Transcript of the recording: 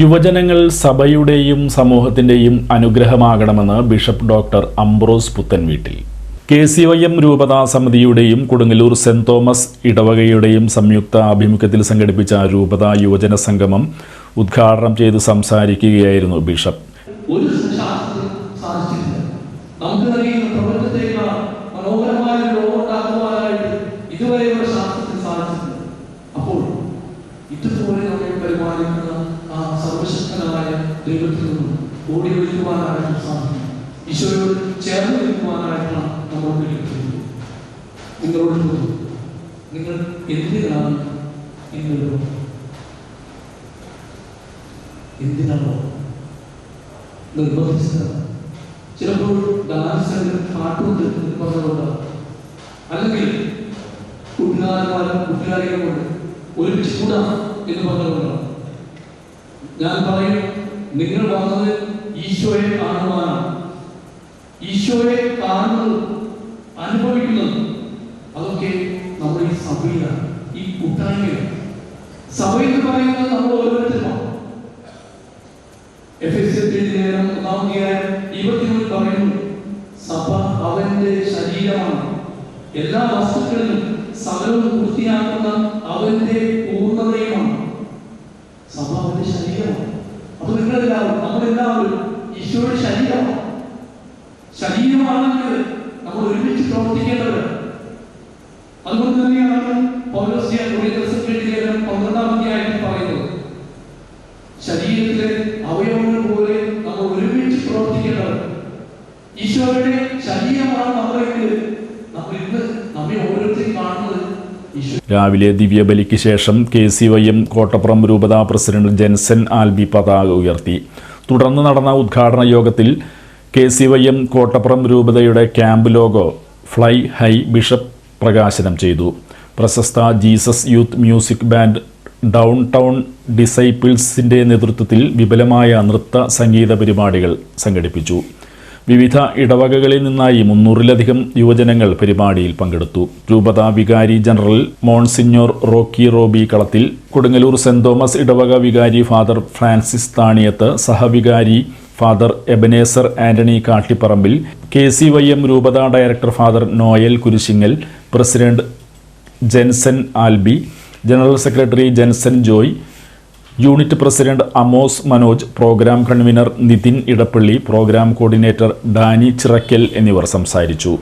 യുവജനങ്ങൾ സഭയുടെയും സമൂഹത്തിന്റെയും അനുഗ്രഹമാകണമെന്ന് bishop doctor Ambrose Puthenveettil. K C Y M രൂപതാ സമിതിയുടെയും കൊടുങ്ങല്ലൂർ സെന്റ് തോമസ് ഇടവകയുടെയും സംയുക്ത ആഭിമുഖ്യത്തിൽ സംഘടിപ്പിച്ച രൂപതാ യുവജന സംഗമം ഉദ്ഘാടനം ചെയ്ത് സംസാരിക്കുകയായിരുന്നു ബിഷപ്പ്. ദൈവത്തിൽ നിന്നും ഓടി ഒഴിക്കുവാനായിട്ട് സാധിക്കും ഈശോയോട് ചേർന്ന് നിൽക്കുവാനായിട്ടാണ് നമ്മൾ വിളിക്കുന്നത് നിങ്ങളോട് ചോദിച്ചു, നിങ്ങൾ എന്തിനാണ് ഇന്നൊരു എന്തിനാണോ? നിർബന്ധിച്ചത് ചിലപ്പോൾ ഡാൻസ് പാട്ടുകൊണ്ട് നിർബന്ധമുണ്ട് അല്ലെങ്കിൽ കൂട്ടുകാരന്മാരും കൂട്ടുകാരികളും കൊണ്ട് ഒരുമിച്ച് കൂടാം എന്ന് പറഞ്ഞുകൊണ്ടാണ്. ഞാൻ പറയും നിങ്ങൾ വന്നത് ഈശോയെ കാണുവാനാണ്. ഈശോയെ കാണുന്നത് അനുഭവിക്കുന്നത് അതൊക്കെ നമ്മുടെ ഈ സഭയിലാണ് ഈ കൂട്ടായ്മയാണ്. സഭ എന്ന് പറയുന്നത് നമ്മൾ ഓരോരുത്തരുമാണ്. ഇരുപത്തിമൂന്നിൽ പറയുന്നു സഭ അവന്റെ ശരീരമാണ്. എല്ലാ വസ്തുക്കളിലും സകലവും പൂർത്തിയാക്കുന്ന അവന്റെ പൂർണതയുമാണ്. സഭ അവന്റെ ശരീരമാണ്. അപ്പൊ നിങ്ങളെല്ലാവരും നമ്മളെല്ലാവരും ഈശോയുടെ ശരീരമാണ്. ശരീരമാണെങ്കിൽ നമ്മൾ ഒരുമിച്ച് പ്രവർത്തിക്കേണ്ടത് അതുകൊണ്ട് തന്നെയാണ് പൗലോസ്യ കൊറിയൻസ് ലേഖനം പന്ത്രണ്ടാം അധ്യായത്തിൽ പറയുന്നത് ശരീരത്തിലെ അവയവങ്ങൾ പോലെ നമ്മൾ ഒരുമിച്ച് പ്രവർത്തിക്കേണ്ടത് ഈശോയുടെ ശരീരമാണ് നമ്മളെങ്കിൽ നമ്മൾ ഇന്ന് നമ്മെ ഓരോരുത്തരും കാണുന്നത് ഈശോ രാവിലെ ദിവ്യബലിക്ക് ശേഷം K C Y M Kottappuram രൂപതാ പ്രസിഡന്റ് ജെൻസൻ ആൽബി പതാക ഉയർത്തി. തുടർന്ന് നടന്ന ഉദ്ഘാടന യോഗത്തിൽ K C Y M Kottappuram രൂപതയുടെ camp logo fly high bishop പ്രകാശനം ചെയ്തു. പ്രശസ്ത Jesus youth music band down town ഡിസൈപ്പിൾസിന്റെ നേതൃത്വത്തിൽ വിപുലമായ നൃത്ത സംഗീത പരിപാടികൾ സംഘടിപ്പിച്ചു. വിവിധ ഇടവകകളിൽ നിന്നായി മുന്നൂറിലധികം യുവജനങ്ങൾ പരിപാടിയിൽ പങ്കെടുത്തു. രൂപതാ വികാരി ജനറൽ മോൺസിഞ്ഞോർ റോക്കി റോബി കളത്തിൽ കൊടുങ്ങല്ലൂർ സെന്റ് തോമസ് ഇടവക വികാരി father Francis Thaniyath സഹവികാരി Father Ebenezer Antony Kattipparambil K C Y M രൂപത director Father Noel Kurisingal president Jenson Albi general secretary Jenson Joy unit president Amos Manoj programme convener Nithin Edappally programme coordinator Danny Chirakkal എന്നിവർ സംസാരിച്ചു.